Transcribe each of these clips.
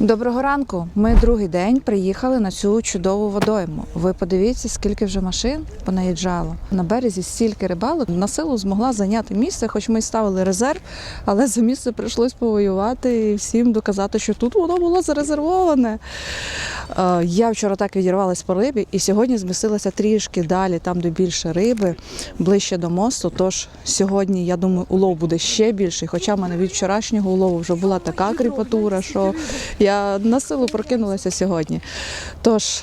Доброго ранку. Ми другий день приїхали на цю чудову водойму. Ви подивіться, скільки вже машин понаїжджало. На березі стільки рибалок на силу змогла зайняти місце, хоч ми й ставили резерв, але за місце прийшлось повоювати і всім доказати, що тут воно було зарезервоване. Е, Я вчора так відірвалась по рибі, і сьогодні змістилася трішки далі, там, де більше риби, ближче до мосту. Тож сьогодні, я думаю, улов буде ще більший. Хоча в мене від вчорашнього улову вже була така кріпатура, що я на силу прокинулася сьогодні. Тож.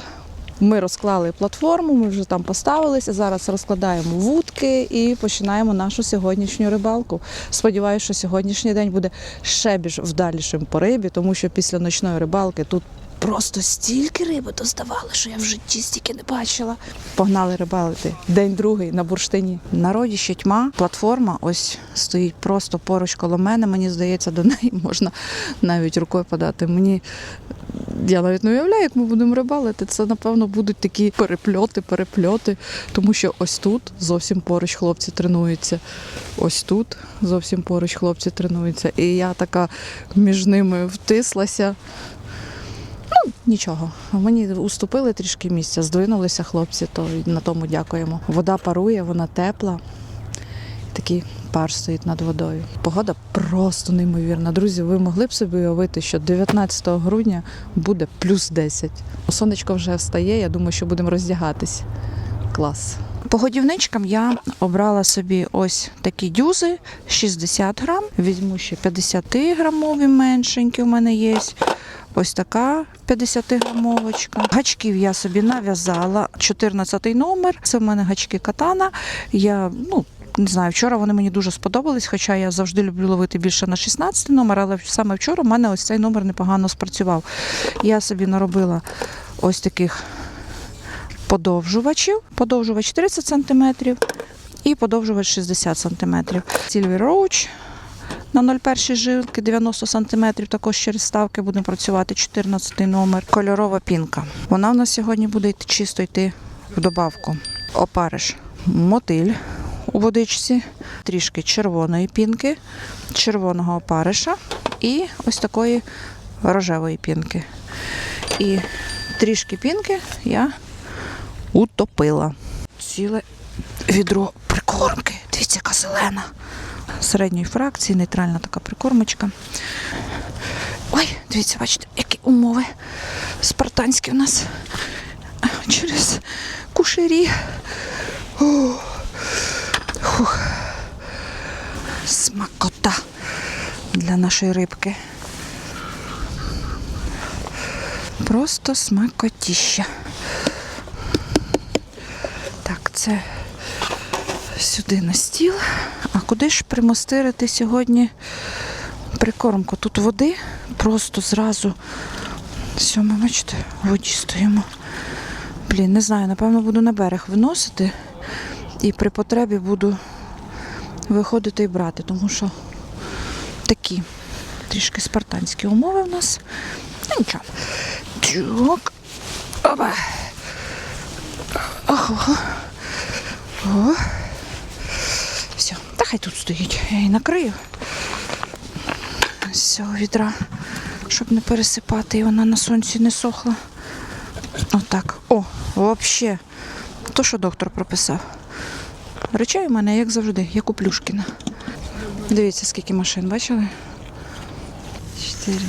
Ми розклали платформу, ми вже там поставилися. Зараз розкладаємо вудки і починаємо нашу сьогоднішню рибалку. Сподіваюся, що сьогоднішній день буде ще більш вдалішим по рибі, тому що після ночної рибалки тут просто стільки риби доставали, що я в житті стільки не бачила. Погнали рибалити. День другий на бурштині. Народі ще тьма. Платформа ось стоїть просто поруч коло мене. Мені здається, до неї можна навіть рукою подати. Мені я навіть не уявляю, як ми будемо рибалити. Це, напевно, будуть такі перепльоти, перепльоти, тому що ось тут зовсім поруч хлопці тренуються. Ось тут зовсім поруч хлопці тренуються. І я така між ними втислася. Нічого. Мені уступили трішки місця, здвинулися хлопці, то на тому дякуємо. Вода парує, вона тепла. Такий пар стоїть над водою. Погода просто неймовірна. Друзі, ви могли б собі уявити, що 19 грудня буде плюс 10. Сонечко вже встає, я думаю, що будемо роздягатись. Клас. По годівничкам я обрала собі ось такі дюзи 60 грам. Візьму ще 50 грамові меншенькі у мене є. Ось така 50-грамовочка. Гачків я собі нав'язала. 14 номер. Це в мене гачки катана. Я, ну, не знаю, вчора вони мені дуже сподобались, хоча я завжди люблю ловити більше на 16 номер, але саме вчора в мене ось цей номер непогано спрацював. Я собі наробила ось таких подовжувачів. Подовжувач 30 см і подовжувач 60 см. Silver Roach на 0,1 жилки 90 см, також через ставки будемо працювати 14 номер. Кольорова пінка. Вона в нас сьогодні буде чисто йти в добавку. Опариш мотиль у водичці, трішки червоної пінки, червоного опариша і ось такої рожевої пінки. І трішки пінки я утопила. Ціле відро прикормки. Дивіться, яка зелена. Середньої фракції, нейтральна така прикормочка. Ой, дивіться, бачите, які умови спартанські в нас через кушері. Фух. Смакота для нашої рибки. Просто смакотіща. Так, це сюди на стіл. А куди ж примостирити сьогодні прикормку? Тут води просто зразу. Все, ми бачите, в воді стоїмо. Блін, не знаю, напевно, буду на берег виносити і при потребі буду виходити і брати, тому що такі трішки спартанські умови в нас. Ну нічого. Чук. Опа. Ого. О. Все, та хай тут стоїть. Я її накрию з відра, щоб не пересипати, і вона на сонці не сохла. Отак. О, взагалі. То, що доктор прописав. Речей у мене, як завжди, як у Плюшкіна. Дивіться, скільки машин, бачили? Чотири,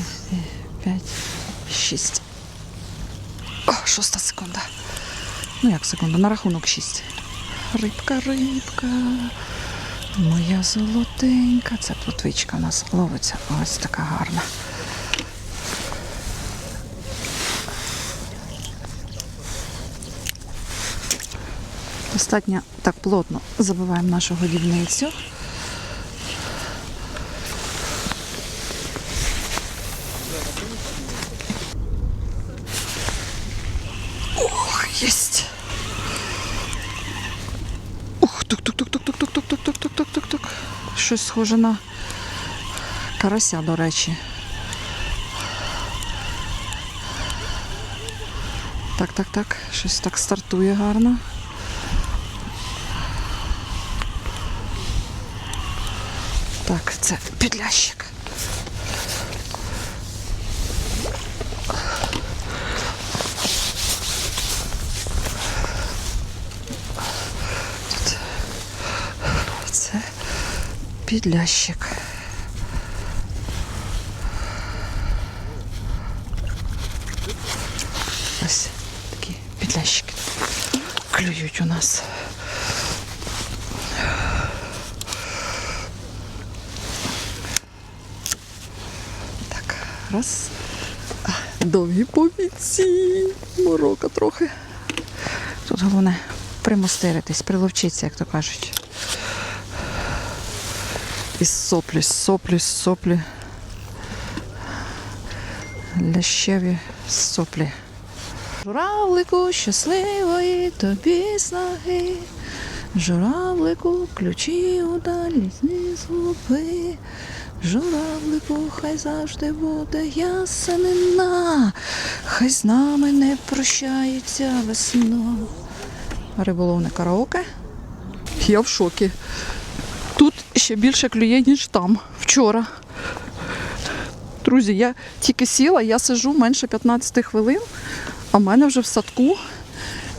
п'ять, шість. О, шоста секунда. Ну як секунда, на рахунок шість. Рибка, рибка. Моя золотенька. Це плотвичка у нас ловиться. Ось така гарна. Достатньо так плотно забиваємо нашу годівницю. Щось схоже на карася, до речі. Так, так, так. Щось так стартує гарно. Так, це підлящик. Підлящик. Ось такі підлящики клюють у нас. Так, раз. Довгі повіці. Морока трохи. Тут головне примостиритись, приловчитися, як то кажуть. І соплі, соплі, соплі. Лящеві соплі. Журавлику щасливої тобі снаги. Журавлику ключі у дальні згуби. Журавлику, хай завжди буде ясенина, хай з нами не прощається весно. Риболовне караоке. Я в шокі. Ще більше клює, ніж там вчора. Друзі, я тільки сіла, я сижу менше 15 хвилин, а в мене вже в садку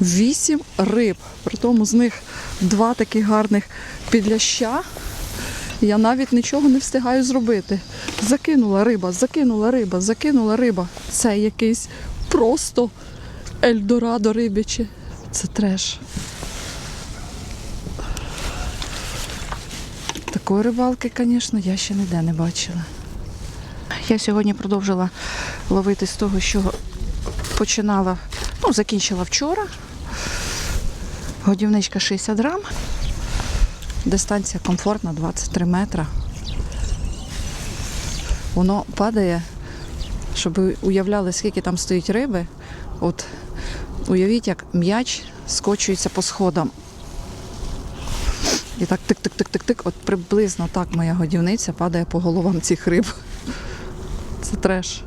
8 риб. Притому з них два таких гарних підляща. Я навіть нічого не встигаю зробити. Закинула риба, закинула риба, закинула риба. Це якийсь просто Ельдорадо рибяче. Це треш. Такої рибалки, звісно, я ще ніде не бачила. Я сьогодні продовжила ловити з того, що починала, ну, закінчила вчора. Годівничка 60 грам. Дистанція комфортна 23 метра. Воно падає, щоб ви уявляли, скільки там стоїть риби. От уявіть, як м'яч скочується по сходам. І так тик-тик-тик-тик-тик. От приблизно так моя годівниця падає по головам цих риб. Це треш.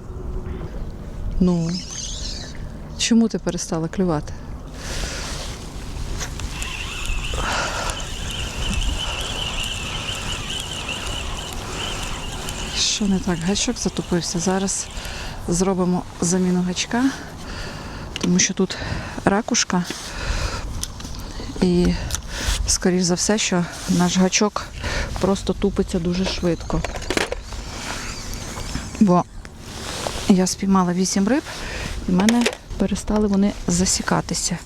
Ну, чому ти перестала клювати? Що не так? Гачок затупився. Зараз зробимо заміну гачка, тому що тут ракушка. І, скоріш за все, що наш гачок просто тупиться дуже швидко. Бо я спіймала 8 риб, і в мене перестали вони засікатися.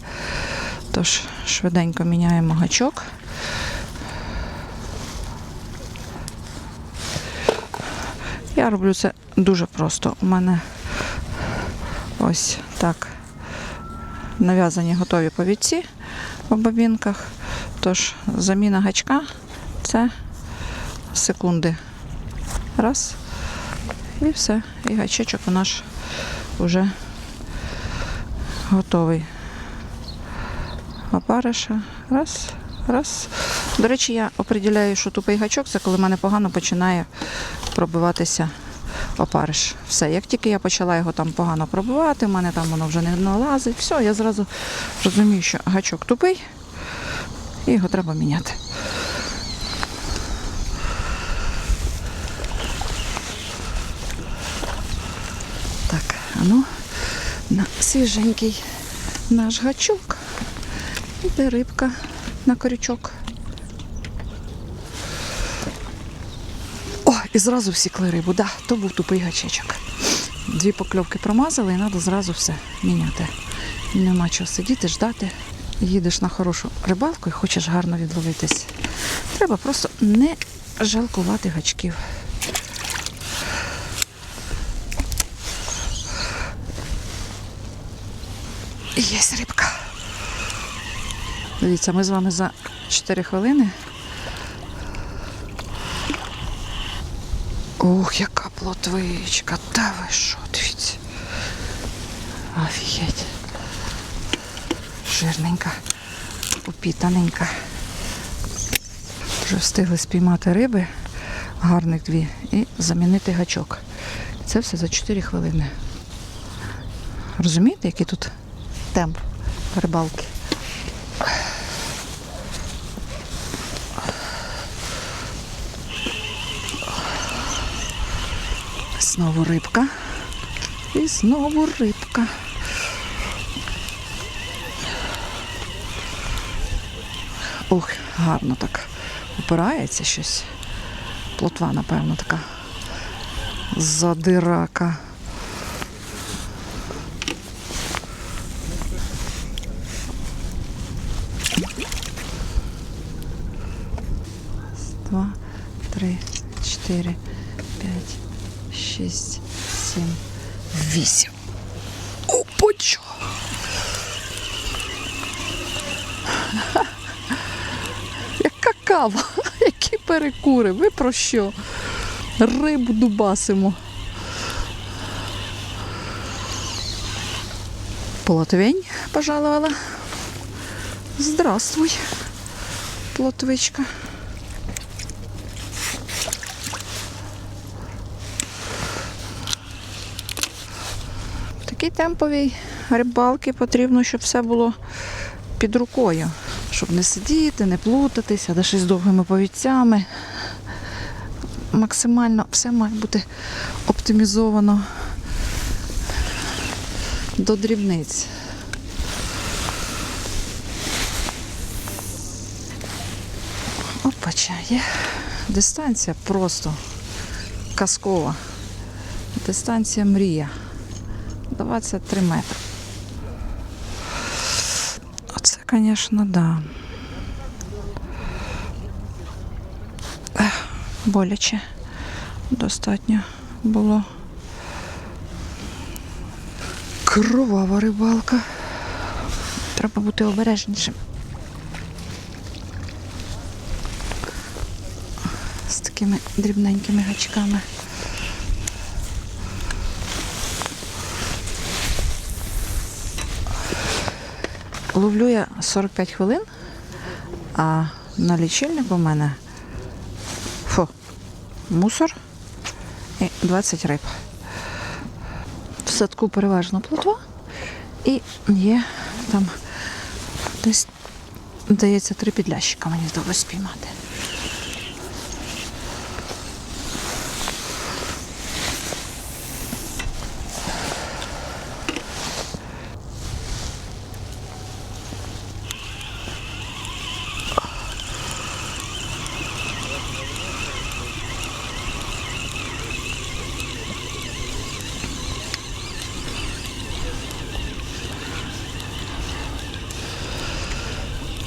Тож швиденько міняємо гачок. Я роблю це дуже просто. У мене ось так нав'язані готові повідці в бобінках. Тож заміна гачка це секунди. Раз. І все. І гачечок у нас вже готовий. Опариша. Раз, раз. До речі, я оприділяю, що тупий гачок це коли в мене погано починає пробиватися опариш. Все, як тільки я почала його там погано пробивати, в мене там воно вже не налазить. Все, я зразу розумію, що гачок тупий і його треба міняти. Так, а ну, на свіженький наш гачок. Іде рибка на корючок. О, і зразу всікли рибу. Да, то був тупий гачечок. Дві покльовки промазали і треба зразу все міняти. Нема чого сидіти, ждати. Їдеш на хорошу рибалку і хочеш гарно відловитись. Треба просто не жалкувати гачків. Є рибка. Дивіться, ми з вами за 4 хвилини. Ох, яка плотвичка. Та ви що, дивіться. Офігеть. Жирненька, упітаненька. Вже встигли спіймати риби, гарних дві, і замінити гачок. Це все за 4 хвилини. Розумієте, який тут темп рибалки? Знову рибка. І знову рибка. Ох, гарно так опирається щось. плотва, напевно, така. Задирака. Два, три, чотири, п'ять, шість, сім, вісім. Опача! Яка кава, які перекури, ви про що? Рибу дубасимо. Плотвень пожаловала. Здравствуй, плотвичка. В такій темповій рибалки потрібно, щоб все було під рукою, щоб не сидіти, не плутатися, де щось довгими повідцями. Максимально все має бути оптимізовано до дрібниць. Опача, є дистанція просто казкова. Дистанція мрія. 23 метри. Звісно, да. Боляче. Достатньо було. Кровава рибалка. Треба бути обережнішим. З такими дрібненькими гачками. Ловлю я 45 хвилин, а на лічильнику у мене фу, мусор і 20 риб. В садку переважно плотва і є там десь, здається, три підлящика мені вдалося спіймати.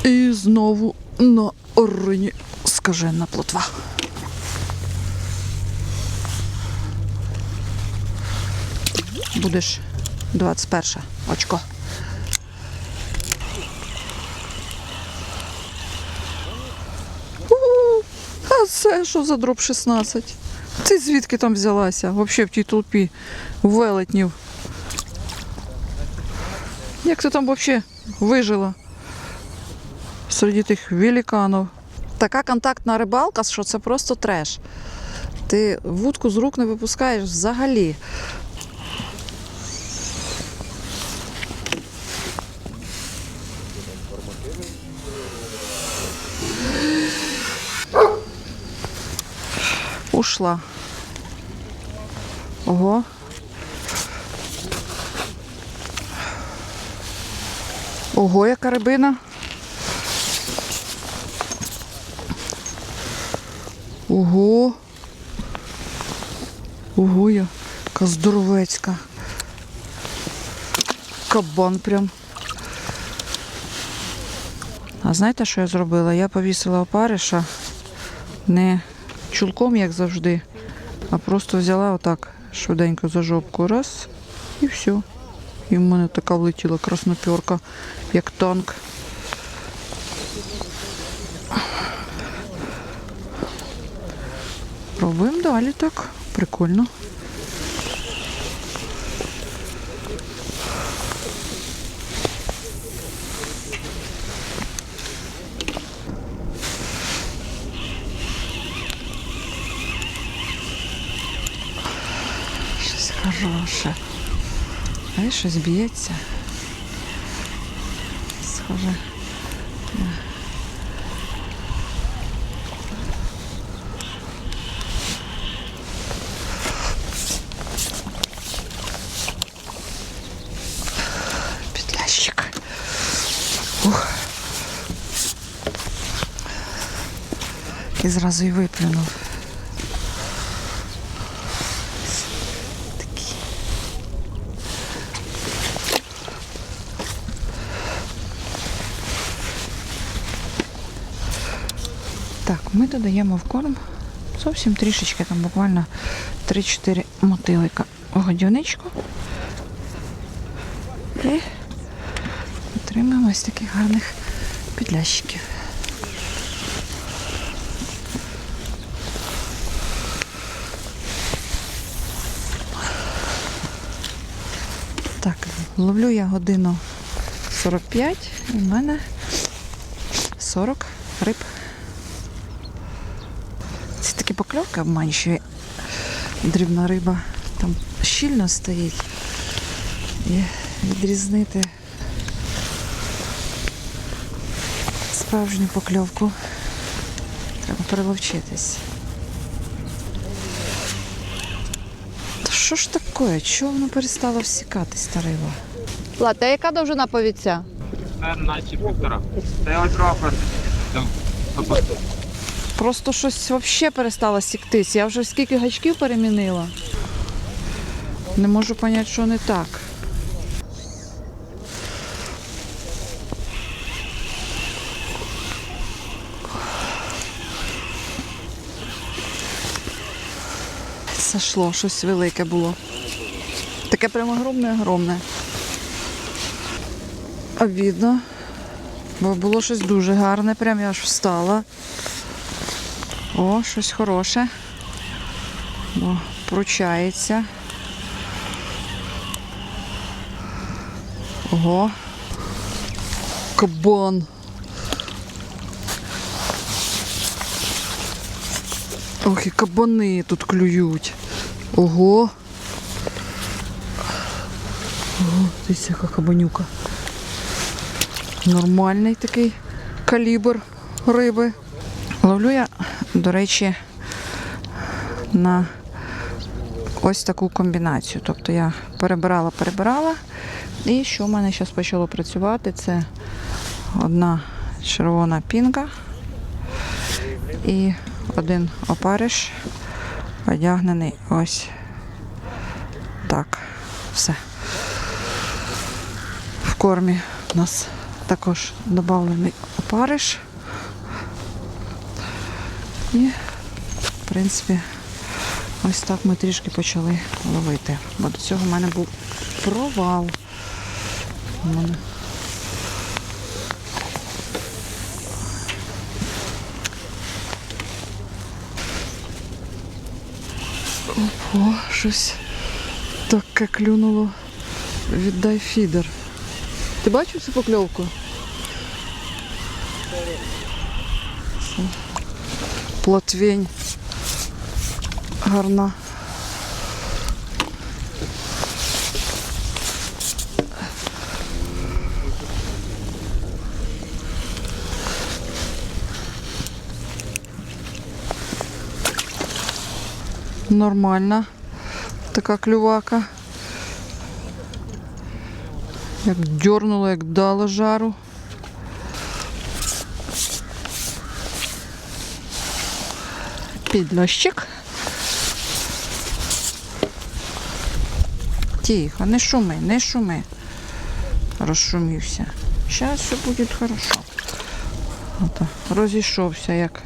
І знову на орині скажена плотва. Будеш 21 очко. А це що за дроб 16? Ти звідки там взялася? Взагалі в тій толпі велетнів. Як ти там взагалі вижила? Серед тих великанів. Така контактна рибалка, що це просто треш. Ти вудку з рук не випускаєш взагалі. Ушла. Ого. Ого, яка рибина. Ого. Ого, яка здоровецька. Кабан прям. А знаєте, що я зробила? Я повісила опариша не чулком, як завжди, а просто взяла отак швиденько за жопку. Раз і все. І в мене така влетіла красноперка, як танк. Пробуємо далі так. Прикольно. Щось хороше. А щось б'ється. Схоже. І зразу і виплюнув. Так, ми додаємо в корм зовсім трішечки, там буквально 3-4 мотилика в годівничку і отримаємо ось таких гарних підлящиків. Ловлю я годину 45 і в мене 40 риб. Це такі покльовки обманчує. Дрібна риба там щільно стоїть. І відрізнити справжню покльовку. Треба переловчитись. Та що ж таке? Чого воно перестало всікатись та риба? Лата, яка довжина повіця? Це наче півтора. Це ось рапорт. Просто щось взагалі перестало сіктись. Я вже скільки гачків перемінила. Не можу зрозуміти, що не так. Сошло, щось велике було. Таке прямо огромне-огромне. Обідно. Бо було щось дуже гарне, прям я аж встала. О, щось хороше. Бо пручається. Ого. Кабан. Ох, і кабани тут клюють. Ого. Ого, дивіться, яка кабанюка. Нормальний такий калібр риби. Ловлю я, до речі, на ось таку комбінацію. Тобто я перебирала, перебирала. І що в мене зараз почало працювати, це одна червона пінка і один опариш одягнений ось так. Все. В кормі у нас також додавлений опариш. І, в принципі, ось так ми трішки почали ловити. Бо до цього в мене був провал. У мене О, щось таке клюнуло. Віддай фідер. Ти бачив цю покльовку? Плотвень. Гарна. Нормальна така клювака. Як дьорнула, як дала жару. Підльощик. Тихо, не шуми, не шуми. Розшумівся. Зараз все буде хорошо. Ото, розійшовся як.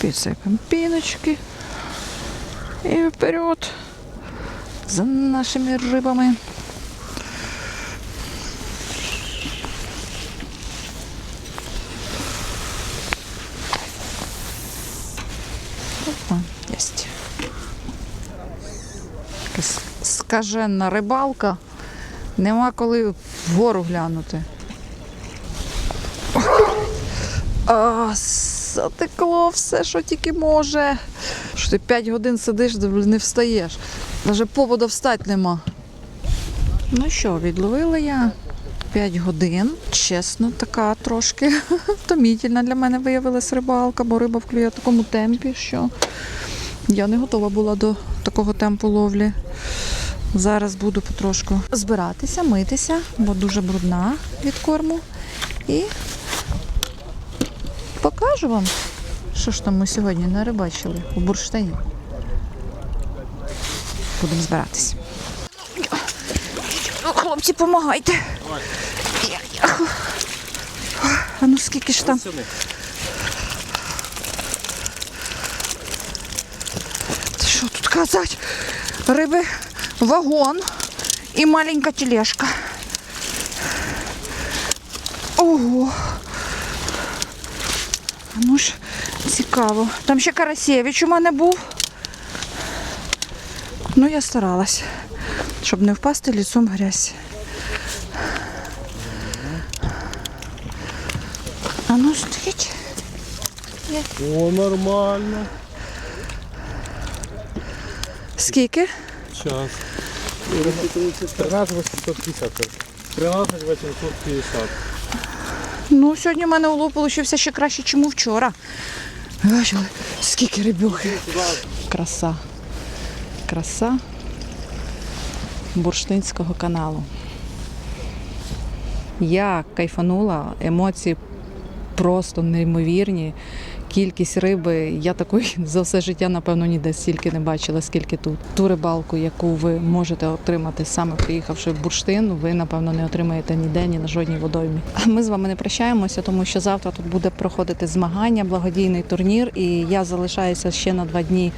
Підсипемо піночки. І вперед за нашими рибами. Опа, єсть. Якась рибалка. Нема коли вгору глянути. А, затекло все, що тільки може. Що ти 5 годин сидиш, не встаєш. Навіть поводу встати нема. Ну що, відловила я 5 годин. Чесно, така трошки втомітельна для мене виявилась рибалка, бо риба вклює в такому темпі, що я не готова була до такого темпу ловлі. Зараз буду потрошку збиратися, митися, бо дуже брудна від корму. І покажу вам, що ж там ми сьогодні нарибачили у бурштині. Будемо збиратись. Хлопці, допомагайте. А ну скільки ж там? Та Що тут казати? Риби вагон і маленька тележка. Ого. Ну ж, цікаво. Там ще Карасєвич у мене був. Ну, я старалась, щоб не впасти лісом в грязь. А ну стоїть. О, нормально. Скільки? Сейчас. 13 850. 13 850. Ну, сьогодні в мене улов получився ще краще, ніж вчора. Бачили, скільки рибюхи. Краса. Краса бурштинського каналу. Я кайфанула, емоції просто неймовірні. Кількість риби, я такої за все життя, напевно, ніде стільки не бачила, скільки тут. Ту рибалку, яку ви можете отримати саме приїхавши в бурштин, ви, напевно, не отримаєте ніде, ні на жодній водоймі. А ми з вами не прощаємося, тому що завтра тут буде проходити змагання, благодійний турнір, і я залишаюся ще на два дні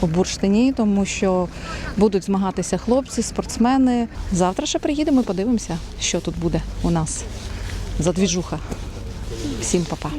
у бурштині, тому що будуть змагатися хлопці, спортсмени. Завтра ще приїдемо і подивимося, що тут буде у нас за двіжуха. Всім па-па.